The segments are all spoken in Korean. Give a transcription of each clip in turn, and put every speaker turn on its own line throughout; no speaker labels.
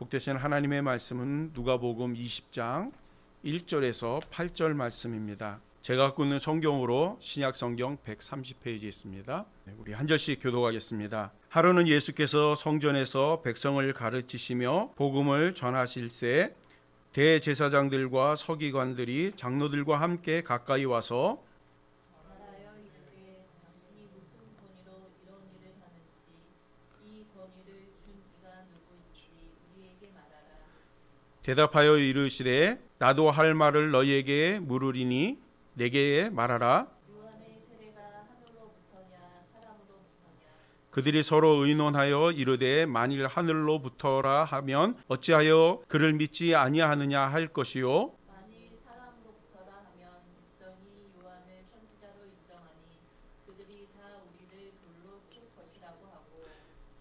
복되신 하나님의 말씀은 누가복음 20장 1절에서 8절 말씀입니다. 제가 갖고 있는 성경으로 신약 성경 130페이지에 있습니다. 네, 우리 한 절씩 교독하겠습니다. 하루는 예수께서 성전에서 백성을 가르치시며 복음을 전하실새 대제사장들과 서기관들이 장로들과 함께 가까이 와서
말하여 이르되 당신이 무슨 권위로 이런 일을 하는지 이 권위를 준 이가 누구인지 우리에게 말하라.
대답하여 이르시되 나도 할 말을 너희에게 물으리니 내게 말하라. 그들이 서로 의논하여 이르되 만일 하늘로부터라 하면 어찌하여 그를 믿지 아니하느냐 할 것이요?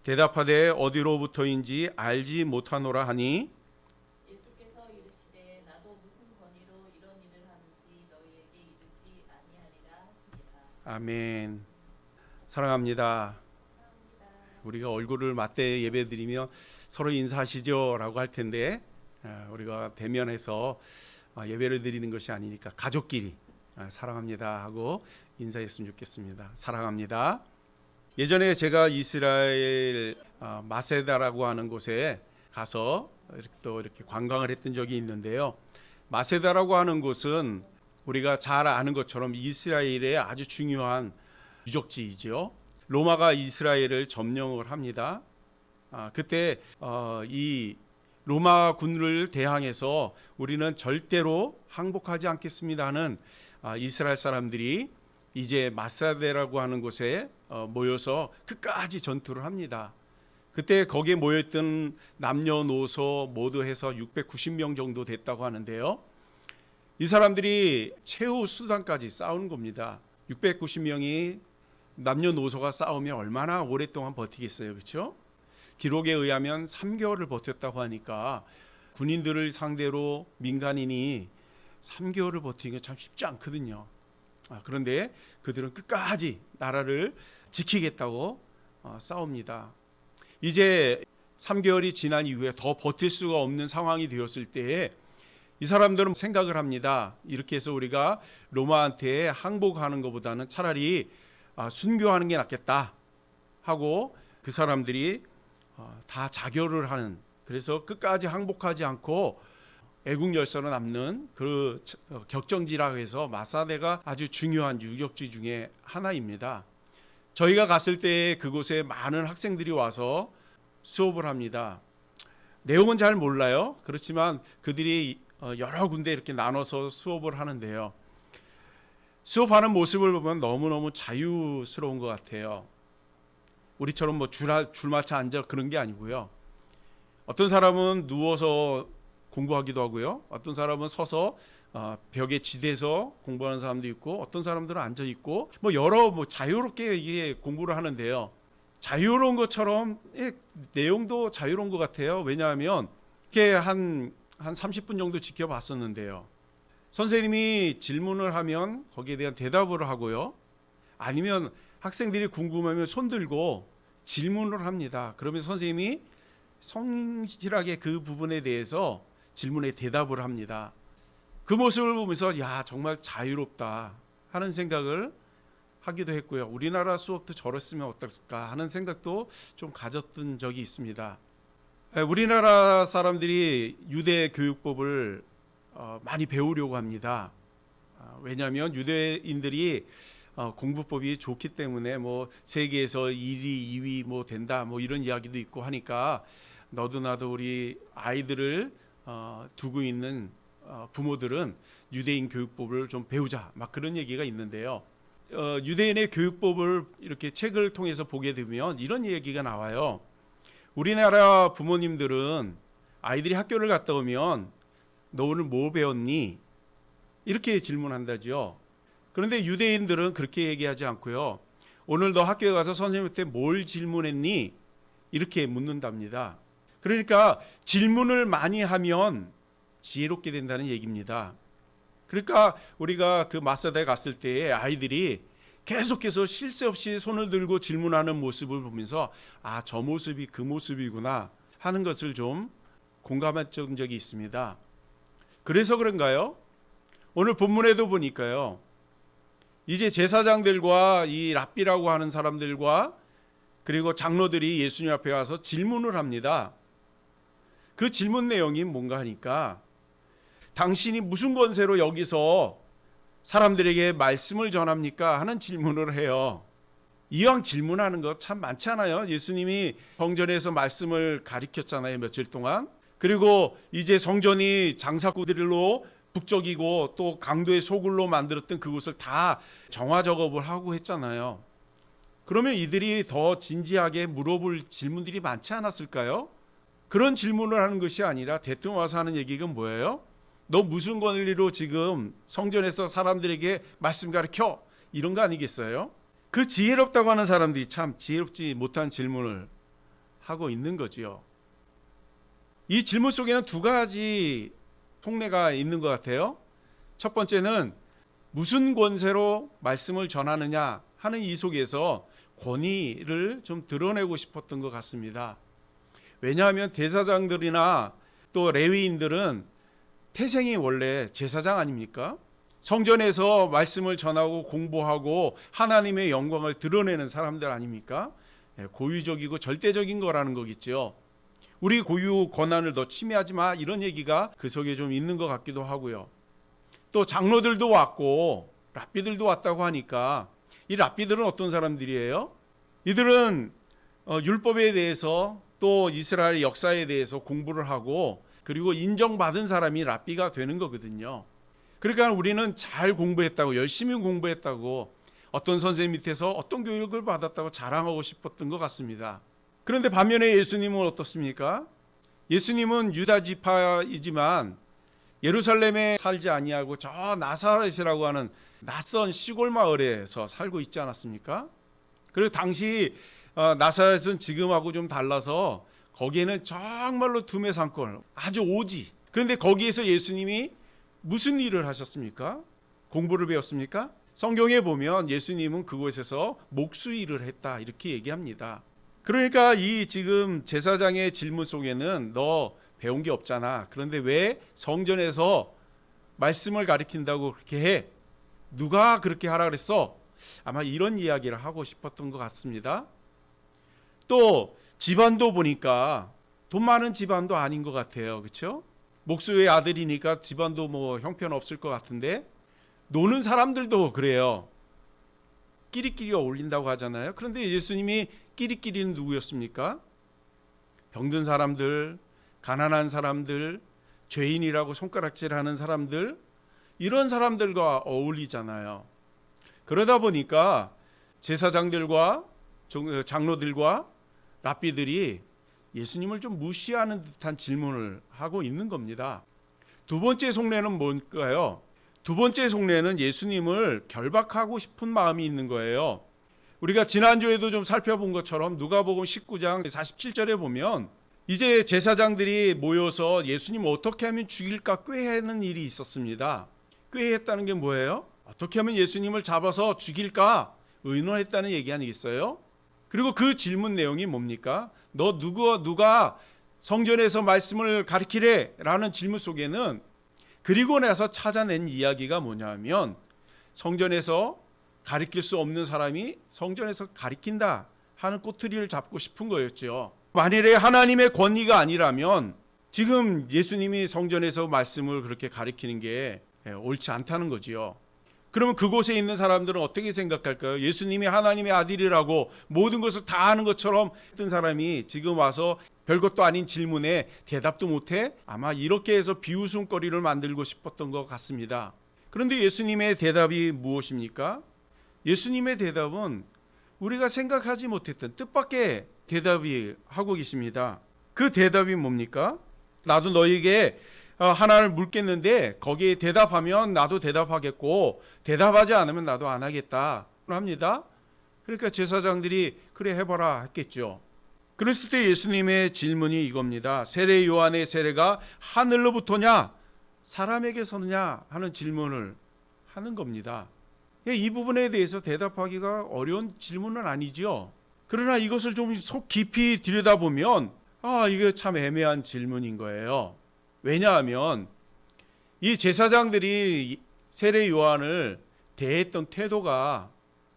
대답하되 어디로부터인지 알지 못하노라 하니 아멘 사랑합니다 우리가 얼굴을 맞대 예배드리며 서로 인사하시죠라고 할 텐데 아, 우리가 대면해서 아, 예배를 드리는 것이 아니니까 가족끼리 아, 사랑합니다 하고 인사했으면 좋겠습니다. 사랑합니다. 예전에 제가 이스라엘 아, 마세다라고 하는 곳에 가서 또 이렇게 관광을 했던 적이 있는데요. 마세다라고 하는 곳은 우리가 잘 아는 것처럼 이스라엘의 아주 중요한 유적지이죠. 로마가 이스라엘을 점령을 합니다. 아, 그때 어, 이 로마 군을 대항해서 우리는 절대로 항복하지 않겠습니다는 아, 이스라엘 사람들이 이제 마사데라고 하는 곳에 어, 모여서 끝까지 전투를 합니다. 그때 거기에 모였던 남녀노소 모두 해서 690명 정도 됐다고 하는데요. 이 사람들이 최후 수단까지 싸우는 겁니다. 690명이 남녀노소가 싸우면 얼마나 오랫동안 버티겠어요. 그렇죠? 기록에 의하면 3개월을 버텼다고 하니까 군인들을 상대로 민간인이 3개월을 버티는 게 참 쉽지 않거든요. 아, 그런데 그들은 끝까지 나라를 지키겠다고 어, 싸웁니다. 이제 3개월이 지난 이후에 더 버틸 수가 없는 상황이 되었을 때에 이 사람들은 생각을 합니다. 이렇게 해서 우리가 로마한테 항복하는 것보다는 차라리 아, 순교하는 게 낫겠다 하고 그 사람들이 어, 다 자결을 하는 그래서 끝까지 항복하지 않고 애국 열선을 남는 그 저- 어, 격정지라고 해서 마사데가 아주 중요한 유적지 중에 하나입니다. 저희가 갔을 때 그곳에 많은 학생들이 와서 수업을 합니다. 내용은 잘 몰라요. 그렇지만 그들이 어, 여러 군데 이렇게 나눠서 수업을 하는데요. 수업하는 모습을 보면 너무너무 자유스러운 것 같아요. 우리처럼 뭐 줄, 줄맞춰 앉아 그런 게 아니고요. 어떤 사람은 누워서 공부하기도 하고요. 어떤 사람은 서서 어, 벽에 지대서 공부하는 사람도 있고 어떤 사람들은 앉아 있고 뭐 여러 뭐 자유롭게 이게 공부를 하는데요. 자유로운 것처럼 예, 내용도 자유로운 것 같아요. 왜냐하면 이렇게 한, 한 30분 정도 지켜봤었는데요. 선생님이 질문을 하면 거기에 대한 대답을 하고요. 아니면 학생들이 궁금하면 손 들고 질문을 합니다. 그러면 선생님이 성실하게 그 부분에 대해서 질문에 대답을 합니다. 그 모습을 보면서 야 정말 자유롭다 하는 생각을 하기도 했고요. 우리나라 수업도 저랬으면 어떨까 하는 생각도 좀 가졌던 적이 있습니다. 에, 우리나라 사람들이 유대 교육법을 어, 많이 배우려고 합니다. 아, 왜냐하면 유대인들이 어, 공부법이 좋기 때문에 뭐 세계에서 1위, 2위 뭐 된다 뭐 이런 이야기도 있고 하니까 너도 나도 우리 아이들을 어, 두고 있는 어, 부모들은 유대인 교육법을 좀 배우자 막 그런 얘기가 있는데요. 어, 유대인의 교육법을 이렇게 책을 통해서 보게 되면 이런 얘기가 나와요. 우리나라 부모님들은 아이들이 학교를 갔다 오면 너 오늘 뭐 배웠니? 이렇게 질문한다죠. 그런데 유대인들은 그렇게 얘기하지 않고요. 오늘 너 학교에 가서 선생님한테 뭘 질문했니? 이렇게 묻는답니다. 그러니까 질문을 많이 하면 지혜롭게 된다는 얘기입니다. 그러니까 우리가 그 마사다에 갔을 때 아이들이 계속해서 쉴 새 없이 손을 들고 질문하는 모습을 보면서 아 저 모습이 그 모습이구나 하는 것을 좀 공감했던 적이 있습니다. 그래서 그런가요? 오늘 본문에도 보니까요. 이제 제사장들과 이 랍비라고 하는 사람들과 그리고 장로들이 예수님 앞에 와서 질문을 합니다. 그 질문 내용이 뭔가 하니까 당신이 무슨 권세로 여기서 사람들에게 말씀을 전합니까? 하는 질문을 해요. 이왕 질문하는 거 참 많잖아요. 예수님이 성전에서 말씀을 가리켰잖아요. 며칠 동안. 그리고 이제 성전이 장사꾼들로 북적이고 또 강도의 소굴로 만들었던 그곳을 다 정화 작업을 하고 했잖아요. 그러면 이들이 더 진지하게 물어볼 질문들이 많지 않았을까요? 그런 질문을 하는 것이 아니라 대통령 와서 하는 얘기가 뭐예요? 너 무슨 권리로 지금 성전에서 사람들에게 말씀 가르쳐? 이런 거 아니겠어요? 그 지혜롭다고 하는 사람들이 참 지혜롭지 못한 질문을 하고 있는 거지요. 이 질문 속에는 두 가지 속내가 있는 것 같아요. 첫 번째는 무슨 권세로 말씀을 전하느냐 하는 이 속에서 권위를 좀 드러내고 싶었던 것 같습니다. 왜냐하면 대사장들이나 또 레위인들은 태생이 원래 제사장 아닙니까? 성전에서 말씀을 전하고 공부하고 하나님의 영광을 드러내는 사람들 아닙니까? 예, 고유적이고 절대적인 거라는 거겠죠. 우리 고유 권한을 더 침해하지 마 이런 얘기가 그 속에 좀 있는 것 같기도 하고요. 또 장로들도 왔고 랍비들도 왔다고 하니까 이 랍비들은 어떤 사람들이에요? 이들은 어, 율법에 대해서 또 이스라엘 역사에 대해서 공부를 하고 그리고 인정받은 사람이 랍비가 되는 거거든요. 그러니까 우리는 잘 공부했다고 열심히 공부했다고 어떤 선생님 밑에서 어떤 교육을 받았다고 자랑하고 싶었던 것 같습니다. 그런데 반면에 예수님은 어떻습니까? 예수님은 유다 지파이지만 예루살렘에 살지 아니하고 저 나사렛이라고 하는 낯선 시골 마을에서 살고 있지 않았습니까? 그리고 당시 어, 나사렛은 지금하고 좀 달라서 거기에는 정말로 두메 산골 아주 오지. 그런데 거기에서 예수님이 무슨 일을 하셨습니까? 공부를 배웠습니까? 성경에 보면 예수님은 그곳에서 목수 일을 했다 이렇게 얘기합니다. 그러니까 이 지금 제사장의 질문 속에는 너 배운 게 없잖아. 그런데 왜 성전에서 말씀을 가리킨다고 그렇게 해? 누가 그렇게 하라 그랬어? 아마 이런 이야기를 하고 싶었던 것 같습니다. 또 집안도 보니까 돈 많은 집안도 아닌 것 같아요. 그렇죠? 목수의 아들이니까 집안도 뭐 형편 없을 것 같은데 노는 사람들도 그래요. 끼리끼리 어울린다고 하잖아요. 그런데 예수님이 끼리끼리는 누구였습니까? 병든 사람들, 가난한 사람들, 죄인이라고 손가락질하는 사람들 이런 사람들과 어울리잖아요. 그러다 보니까 제사장들과 장로들과 랍비들이 예수님을 좀 무시하는 듯한 질문을 하고 있는 겁니다. 두 번째 속내는 뭘까요? 두 번째 속내는 예수님을 결박하고 싶은 마음이 있는 거예요. 우리가 지난주에도 좀 살펴본 것처럼 누가복음 19장 47절에 보면 이제 제사장들이 모여서 예수님 어떻게 하면 죽일까 꾀하는 일이 있었습니다. 꾀했다는 게 뭐예요? 어떻게 하면 예수님을 잡아서 죽일까 의논했다는 얘기 아니겠어요? 그리고 그 질문 내용이 뭡니까? 너 누구 누가 성전에서 말씀을 가리키래라는 질문 속에는 그리고 나서 찾아낸 이야기가 뭐냐면 성전에서 가리킬 수 없는 사람이 성전에서 가리킨다 하는 꼬투리를 잡고 싶은 거였죠. 만일에 하나님의 권위가 아니라면 지금 예수님이 성전에서 말씀을 그렇게 가리키는 게 옳지 않다는 거지요. 그러면 그곳에 있는 사람들은 어떻게 생각할까요? 예수님이 하나님의 아들이라고 모든 것을 다 아는 것처럼 했던 사람이 지금 와서 별것도 아닌 질문에 대답도 못해 아마 이렇게 해서 비웃음거리를 만들고 싶었던 것 같습니다. 그런데 예수님의 대답이 무엇입니까? 예수님의 대답은 우리가 생각하지 못했던 뜻밖의 대답이 하고 계십니다. 그 대답이 뭡니까? 나도 너에게 어, 하나를 묻겠는데 거기에 대답하면 나도 대답하겠고 대답하지 않으면 나도 안 하겠다 합니다. 그러니까 제사장들이 그래 해봐라 했겠죠. 그랬을 때 예수님의 질문이 이겁니다. 세례 요한의 세례가 하늘로부터냐 사람에게서느냐 하는 질문을 하는 겁니다. 이 부분에 대해서 대답하기가 어려운 질문은 아니죠. 그러나 이것을 좀 속 깊이 들여다보면 아, 이게 참 애매한 질문인 거예요. 왜냐하면 이 제사장들이 세례 요한을 대했던 태도가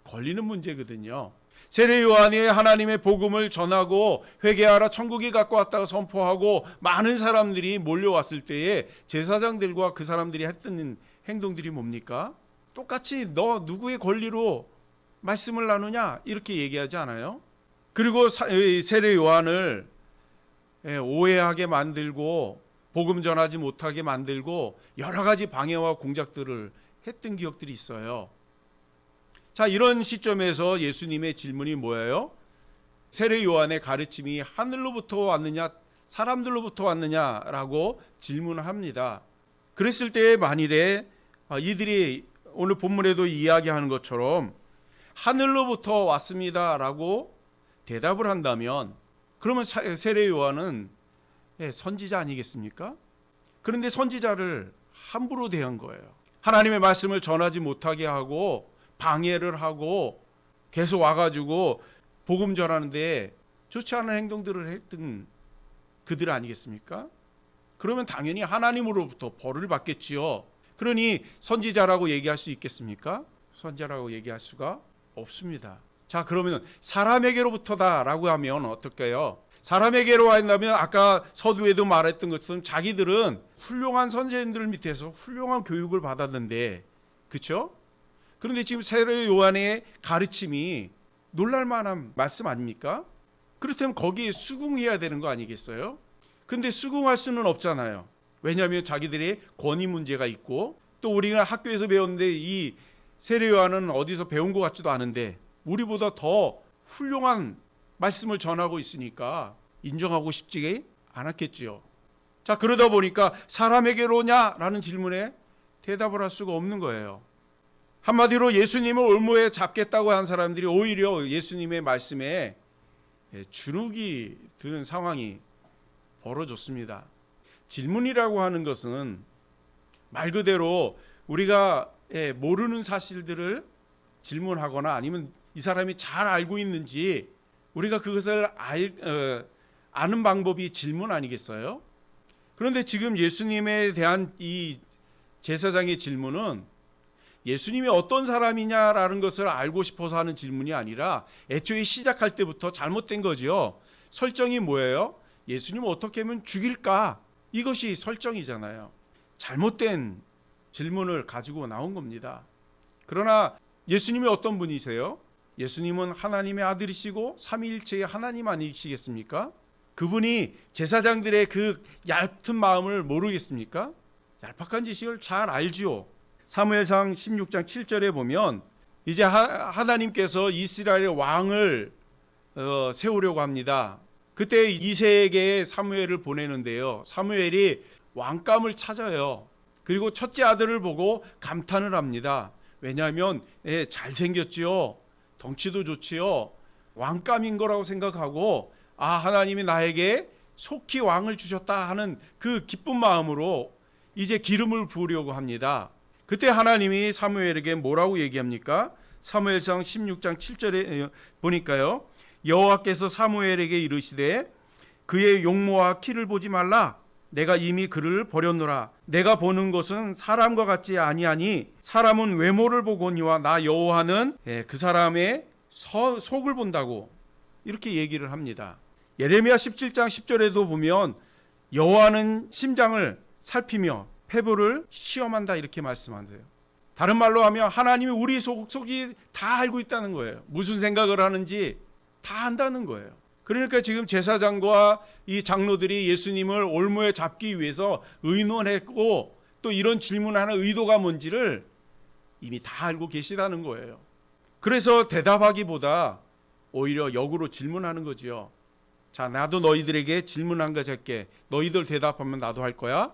걸리는 문제거든요. 세례 요한이 하나님의 복음을 전하고 회개하라 천국이 갖고 왔다가 선포하고 많은 사람들이 몰려왔을 때에 제사장들과 그 사람들이 했던 행동들이 뭡니까? 똑같이 너 누구의 권리로 말씀을 나누냐 이렇게 얘기하지 않아요? 그리고 세례 요한을 예, 오해하게 만들고 복음 전하지 못하게 만들고 여러 가지 방해와 공작들을 했던 기억들이 있어요. 자, 이런 시점에서 예수님의 질문이 뭐예요? 세례 요한의 가르침이 하늘로부터 왔느냐 사람들로부터 왔느냐라고 질문을 합니다. 그랬을 때 만일에 아, 이들이 오늘 본문에도 이야기하는 것처럼 하늘로부터 왔습니다라고 대답을 한다면 그러면 사- 세례 요한은 예, 선지자 아니겠습니까? 그런데 선지자를 함부로 대한 거예요. 하나님의 말씀을 전하지 못하게 하고 방해를 하고 계속 와가지고 복음 전하는데 좋지 않은 행동들을 했던 그들 아니겠습니까? 그러면 당연히 하나님으로부터 벌을 받겠지요. 그러니 선지자라고 얘기할 수 있겠습니까? 선지자라고 얘기할 수가 없습니다. 자, 그러면 사람에게로부터다라고 하면 어떨까요? 사람에게로 한다면 아까 서두에도 말했던 것처럼 자기들은 훌륭한 선생님들 밑에서 훌륭한 교육을 받았는데, 그렇죠? 그런데 지금 세례 요한의 가르침이 놀랄 만한 말씀 아닙니까? 그렇다면 거기에 수긍해야 되는 거 아니겠어요? 근데 수긍할 수는 없잖아요. 왜냐하면 자기들의 권위 문제가 있고 또 우리가 학교에서 배웠는데 이 세례 요한은 어디서 배운 것 같지도 않은데 우리보다 더 훌륭한 말씀을 전하고 있으니까 인정하고 싶지 않았겠지요. 자 그러다 보니까 사람에게로냐라는 질문에 대답을 할 수가 없는 거예요. 한마디로 예수님을 올무에 잡겠다고 한 사람들이 오히려 예수님의 말씀에 예, 주눅이 드는 상황이 벌어졌습니다. 질문이라고 하는 것은 말 그대로 우리가 예, 모르는 사실들을 질문하거나 아니면 이 사람이 잘 알고 있는지 우리가 그것을 알, 어, 아는 방법이 질문 아니겠어요? 그런데 지금 예수님에 대한 이 제사장의 질문은 예수님이 어떤 사람이냐라는 것을 알고 싶어서 하는 질문이 아니라 애초에 시작할 때부터 잘못된 거지요. 설정이 뭐예요? 예수님 어떻게 하면 죽일까? 이것이 설정이잖아요. 잘못된 질문을 가지고 나온 겁니다. 그러나 예수님이 어떤 분이세요? 예수님은 하나님의 아들이시고 삼위일체의 하나님 아니시겠습니까? 그분이 제사장들의 그 얇은 마음을 모르겠습니까? 얄팍한 지식을 잘 알지요. 사무엘상 16장 7절에 보면 이제 하, 하나님께서 이스라엘의 왕을 어, 세우려고 합니다. 그때 이세에게 사무엘을 보내는데요. 사무엘이 왕감을 찾아요. 그리고 첫째 아들을 보고 감탄을 합니다. 왜냐하면 예, 잘생겼지요. 덩치도 좋지요. 왕감인 거라고 생각하고 아 하나님이 나에게 속히 왕을 주셨다 하는 그 기쁜 마음으로 이제 기름을 부으려고 합니다. 그때 하나님이 사무엘에게 뭐라고 얘기합니까? 사무엘상 16장 7절에 보니까요. 여호와께서 사무엘에게 이르시되 그의 용모와 키를 보지 말라 내가 이미 그를 버렸노라 내가 보는 것은 사람과 같지 아니하니 사람은 외모를 보거니와 나 여호와는 예, 그 사람의 서- 속을 본다고 이렇게 얘기를 합니다. 예레미야 17장 10절에도 보면 여호와는 심장을 살피며 폐부를 시험한다 이렇게 말씀하세요. 다른 말로 하면 하나님이 우리 속, 속이 다 알고 있다는 거예요. 무슨 생각을 하는지 다 안다는 거예요. 그러니까 지금 제사장과 이 장로들이 예수님을 올무에 잡기 위해서 의논했고 또 이런 질문하는 의도가 뭔지를 이미 다 알고 계시다는 거예요. 그래서 대답하기보다 오히려 역으로 질문하는 거지요. 자, 나도 너희들에게 질문 한 가지 할게. 너희들 대답하면 나도 할 거야.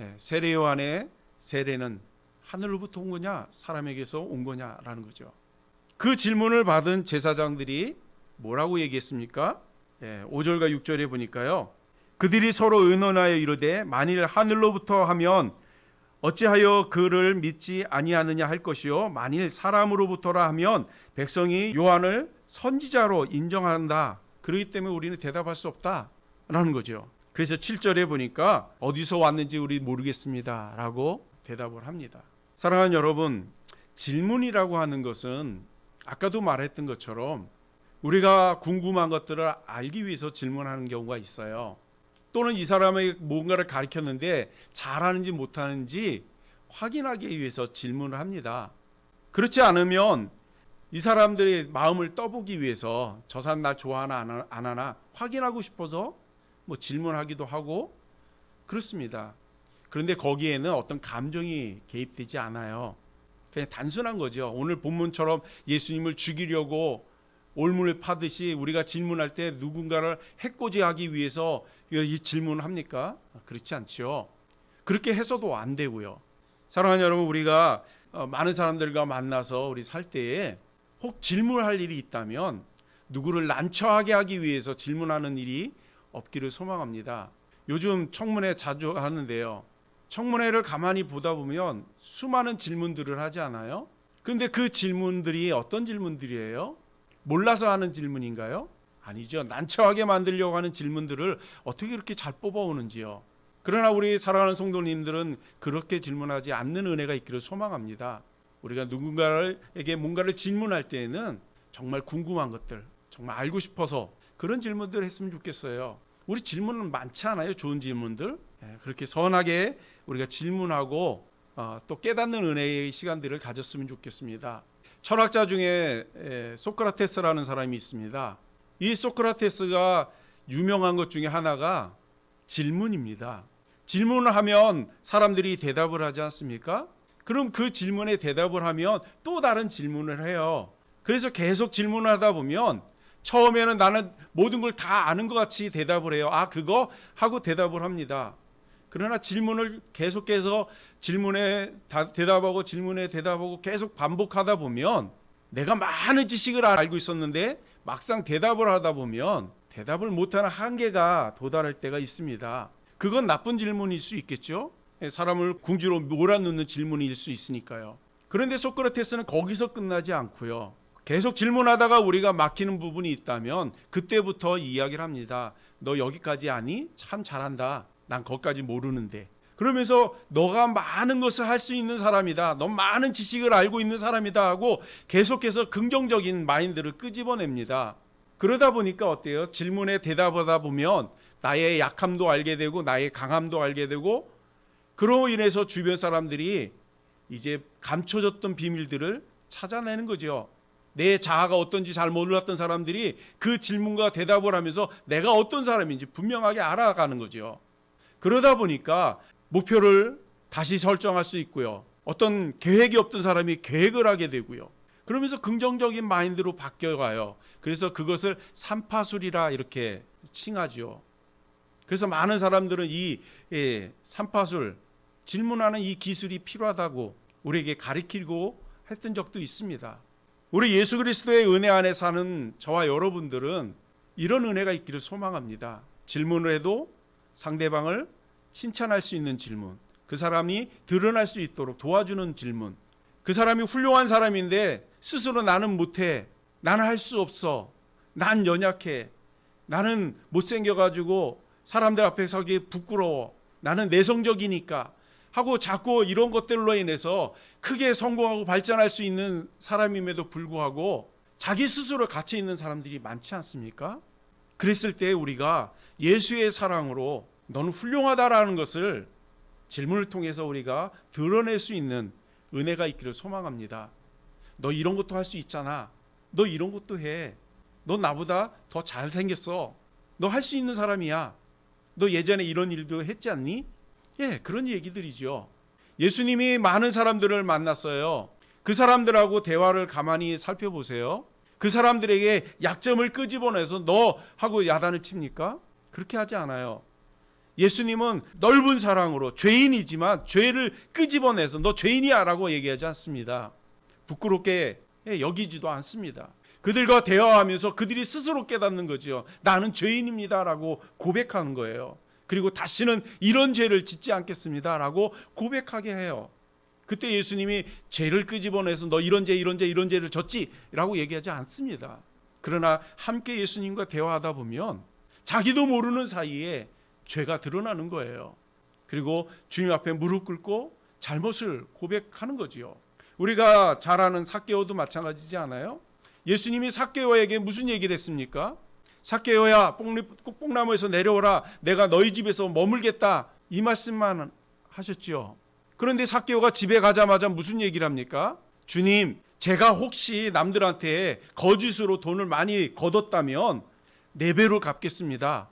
예, 세례 요한의 세례는 하늘로부터 온 거냐, 사람에게서 온 거냐라는 거죠. 그 질문을 받은 제사장들이 뭐라고 얘기했습니까? 예, 5절과 6절에 보니까요. 그들이 서로 의논하여 이르되 만일 하늘로부터 하면 어찌하여 그를 믿지 아니하느냐 할 것이요 만일 사람으로부터라 하면 백성이 요한을 선지자로 인정한다. 그렇기 때문에 우리는 대답할 수 없다. 라는 거죠. 그래서 7절에 보니까 어디서 왔는지 우리 모르겠습니다. 라고 대답을 합니다. 사랑하는 여러분, 질문이라고 하는 것은 아까도 말했던 것처럼 우리가 궁금한 것들을 알기 위해서 질문하는 경우가 있어요. 또는 이 사람이 뭔가를 가르쳤는데 잘하는지 못하는지 확인하기 위해서 질문을 합니다. 그렇지 않으면 이 사람들의 마음을 떠보기 위해서 저 사람 날 좋아하나 안 하나 확인하고 싶어서 뭐 질문하기도 하고 그렇습니다. 그런데 거기에는 어떤 감정이 개입되지 않아요. 그냥 단순한 거죠. 오늘 본문처럼 예수님을 죽이려고 올문을 파듯이 우리가 질문할 때 누군가를 해코지하기 위해서 이 질문을 합니까? 그렇지 않죠. 그렇게 해서도 안 되고요. 사랑하는 여러분, 우리가 어, 많은 사람들과 만나서 우리 살 때에 혹 질문할 일이 있다면 누구를 난처하게 하기 위해서 질문하는 일이 없기를 소망합니다. 요즘 청문회 자주 하는데요. 청문회를 가만히 보다 보면 수많은 질문들을 하지 않아요? 그런데 그 질문들이 어떤 질문들이에요? 몰라서 하는 질문인가요? 아니죠. 난처하게 만들려고 하는 질문들을 어떻게 그렇게 잘 뽑아오는지요. 그러나 우리 사랑하는 성도님들은 그렇게 질문하지 않는 은혜가 있기를 소망합니다. 우리가 누군가에게 뭔가를 질문할 때에는 정말 궁금한 것들, 정말 알고 싶어서 그런 질문들을 했으면 좋겠어요. 우리 질문은 많지 않아요. 좋은 질문들. 예, 그렇게 선하게 우리가 질문하고 어, 또 깨닫는 은혜의 시간들을 가졌으면 좋겠습니다. 철학자 중에 에, 소크라테스라는 사람이 있습니다. 이 소크라테스가 유명한 것 중에 하나가 질문입니다. 질문을 하면 사람들이 대답을 하지 않습니까? 그럼 그 질문에 대답을 하면 또 다른 질문을 해요. 그래서 계속 질문을 하다 보면 처음에는 나는 모든 걸 다 아는 것 같이 대답을 해요. 아, 그거 하고 대답을 합니다. 그러나 질문을 계속해서 질문에 다- 대답하고 질문에 대답하고 계속 반복하다 보면 내가 많은 지식을 알고 있었는데 막상 대답을 하다 보면 대답을 못하는 한계가 도달할 때가 있습니다. 그건 나쁜 질문일 수 있겠죠. 예, 사람을 궁지로 몰아넣는 질문일 수 있으니까요. 그런데 소크라테스는 거기서 끝나지 않고요. 계속 질문하다가 우리가 막히는 부분이 있다면 그때부터 이야기를 합니다. 너 여기까지 아니? 참 잘한다. 난 거기까지 모르는데. 그러면서 너가 많은 것을 할 수 있는 사람이다. 너 많은 지식을 알고 있는 사람이다 하고 계속해서 긍정적인 마인드를 끄집어냅니다. 그러다 보니까 어때요? 질문에 대답하다 보면 나의 약함도 알게 되고 나의 강함도 알게 되고 그로 인해서 주변 사람들이 이제 감춰졌던 비밀들을 찾아내는 거죠. 내 자아가 어떤지 잘 몰랐던 사람들이 그 질문과 대답을 하면서 내가 어떤 사람인지 분명하게 알아가는 거죠. 그러다 보니까 목표를 다시 설정할 수 있고요. 어떤 계획이 없던 사람이 계획을 하게 되고요. 그러면서 긍정적인 마인드로 바뀌어가요. 그래서 그것을 삼파술이라 이렇게 칭하죠. 그래서 많은 사람들은 이 예, 삼파술 질문하는 이 기술이 필요하다고 우리에게 가르치고 했던 적도 있습니다. 우리 예수 그리스도의 은혜 안에 사는 저와 여러분들은 이런 은혜가 있기를 소망합니다. 질문을 해도 상대방을 칭찬할 수 있는 질문, 그 사람이 드러날 수 있도록 도와주는 질문, 그 사람이 훌륭한 사람인데 스스로 나는 못해, 나는 할 수 없어, 난 연약해, 나는 못생겨가지고 사람들 앞에 서기 부끄러워, 나는 내성적이니까 하고 자꾸 이런 것들로 인해서 크게 성공하고 발전할 수 있는 사람임에도 불구하고 자기 스스로 갇혀 있는 사람들이 많지 않습니까? 그랬을 때 우리가 예수의 사랑으로 너는 훌륭하다라는 것을 질문을 통해서 우리가 드러낼 수 있는 은혜가 있기를 소망합니다. 너 이런 것도 할 수 있잖아. 너 이런 것도 해. 너 나보다 더 잘생겼어. 너 할 수 있는 사람이야. 너 예전에 이런 일도 했지 않니? 예, 그런 얘기들이죠. 예수님이 많은 사람들을 만났어요. 그 사람들하고 대화를 가만히 살펴보세요. 그 사람들에게 약점을 끄집어내서 너 하고 야단을 칩니까? 그렇게 하지 않아요. 예수님은 넓은 사랑으로 죄인이지만 죄를 끄집어내서 너 죄인이야라고 얘기하지 않습니다. 부끄럽게 여기지도 않습니다. 그들과 대화하면서 그들이 스스로 깨닫는 거죠. 나는 죄인입니다라고 고백하는 거예요. 그리고 다시는 이런 죄를 짓지 않겠습니다라고 고백하게 해요. 그때 예수님이 죄를 끄집어내서 너 이런 죄 이런 죄 이런 죄를 졌지라고 얘기하지 않습니다. 그러나 함께 예수님과 대화하다 보면 자기도 모르는 사이에 죄가 드러나는 거예요. 그리고 주님 앞에 무릎 꿇고 잘못을 고백하는 거지요. 우리가 잘 아는 사케오도 마찬가지지 않아요? 예수님이 사케오에게 무슨 얘기를 했습니까? 사케오야 뽕나무에서 내려오라 내가 너희 집에서 머물겠다 이 말씀만 하셨지요. 그런데 사케오가 집에 가자마자 무슨 얘기를 합니까? 주님 제가 혹시 남들한테 거짓으로 돈을 많이 거뒀다면 네 배로 갚겠습니다.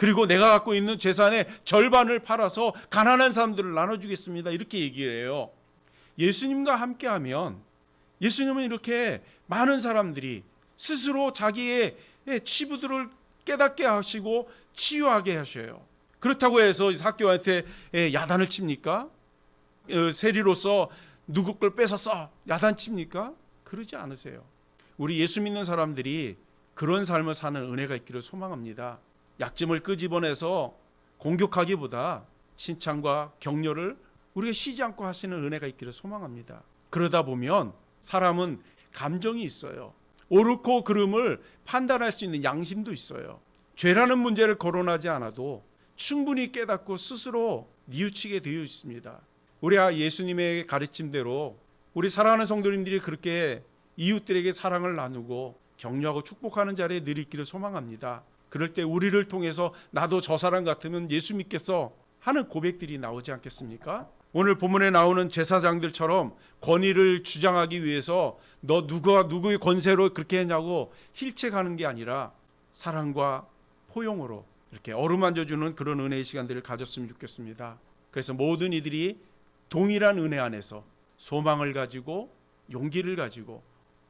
그리고 내가 갖고 있는 재산의 절반을 팔아서 가난한 사람들을 나눠주겠습니다. 이렇게 얘기를 해요. 예수님과 함께하면 예수님은 이렇게 많은 사람들이 스스로 자기의 치부들을 깨닫게 하시고 치유하게 하셔요. 그렇다고 해서 사교한테 야단을 칩니까? 어, 세리로서 누구 걸 뺏어서 야단 칩니까? 그러지 않으세요. 우리 예수 믿는 사람들이 그런 삶을 사는 은혜가 있기를 소망합니다. 약점을 끄집어내서 공격하기보다 칭찬과 격려를 우리가 쉬지 않고 하시는 은혜가 있기를 소망합니다. 그러다 보면 사람은 감정이 있어요. 옳고 그름을 판단할 수 있는 양심도 있어요. 죄라는 문제를 거론하지 않아도 충분히 깨닫고 스스로 뉘우치게 되어 있습니다. 우리 예수님의 가르침대로 우리 사랑하는 성도님들이 그렇게 이웃들에게 사랑을 나누고 격려하고 축복하는 자리에 늘 있기를 소망합니다. 그럴 때 우리를 통해서 나도 저 사람 같으면 예수 믿겠어 하는 고백들이 나오지 않겠습니까? 오늘 본문에 나오는 제사장들처럼 권위를 주장하기 위해서 너 누가 누구의 권세로 그렇게 했냐고 힐책하는 게 아니라 사랑과 포용으로 이렇게 어루만져 주는 그런 은혜의 시간들을 가졌으면 좋겠습니다. 그래서 모든 이들이 동일한 은혜 안에서 소망을 가지고 용기를 가지고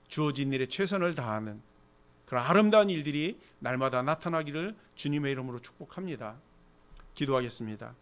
주어진 일에 최선을 다하는 그런 아름다운 일들이 날마다 나타나기를 주님의 이름으로 축복합니다. 기도하겠습니다.